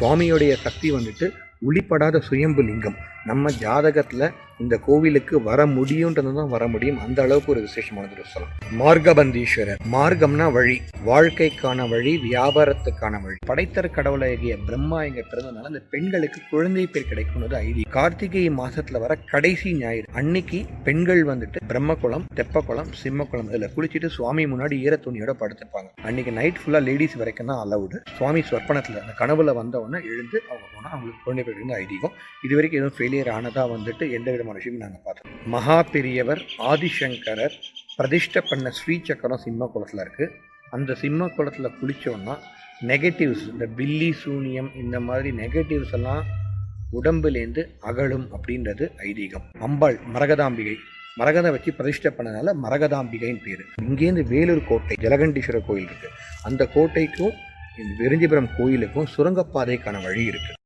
சுவாமியோடைய சக்தி வந்துட்டு ஒளிப்படாத சுயம்பு லிங்கம் நம்ம ஜாதகத்தில் இந்த கோவிலுக்கு வர முடியுன்றது தான் வர முடியும். அந்த அளவுக்கு ஒரு விசேஷமானது சொல்லலாம் மார்கபந்தீஸ்வரர் மார்க்கம்னா வழி. வாழ்க்கைக்கான வழி வியாபாரத்துக்கான வழி. படைத்தர் கடவுளாகிய பிரம்மா இங்க பிறந்தனால அந்த பெண்களுக்கு குழந்தை பேர் கிடைக்கும்னு ஐதி கார்த்திகை மாசத்துல வர கடைசி ஞாயிறு. அன்னைக்கு பெண்கள் வந்துட்டு பிரம்மகுளம் தெப்பகுளம் சிம்மகுளம் இதுல குளிச்சுட்டு சுவாமி முன்னாடி ஈர துணியோட படுத்திருப்பாங்க அன்னைக்கு நைட் ஃபுல்லா லேடிஸ் வரைக்கும் தான் அலவுடு சுவாமி சொற்பனத்துல அந்த கனவுல வந்தவொடனே எழுந்து அவங்க போனா அவங்களுக்கு குழந்தை பேர் ஐதீகம். இது வரைக்கும் எதுவும் ஃபெயிலியர் ஆனதாக வந்துட்டு எந்த விதமான விஷயமும் நாங்கள் பார்த்தோம் மகா பெரியவர் ஆதிசங்கரர் பிரதிஷ்டை பண்ண ஸ்ரீ சக்கரம் சிம்ம குளத்தில் இருக்குது அந்த சிம்ம குளத்தில் குளித்தோன்னா நெகட்டிவ்ஸ் இந்த பில்லி சூனியம் இந்த மாதிரி நெகட்டிவ்ஸ் எல்லாம் உடம்புலேருந்து அகலும் அப்படின்றது ஐதீகம். அம்பாள் மரகதாம்பிகை. மரகதம் வச்சு பிரதிஷ்டை பண்ணனால மரகதாம்பிகைன்னு பேர். இங்கேருந்து வேலூர் கோட்டை ஜலகண்டீஸ்வரர் கோயில் இருக்குது அந்த கோட்டைக்கும் இந்த விருஞ்சிபுரம் கோயிலுக்கும் சுரங்கப்பாதைக்கான வழி இருக்குது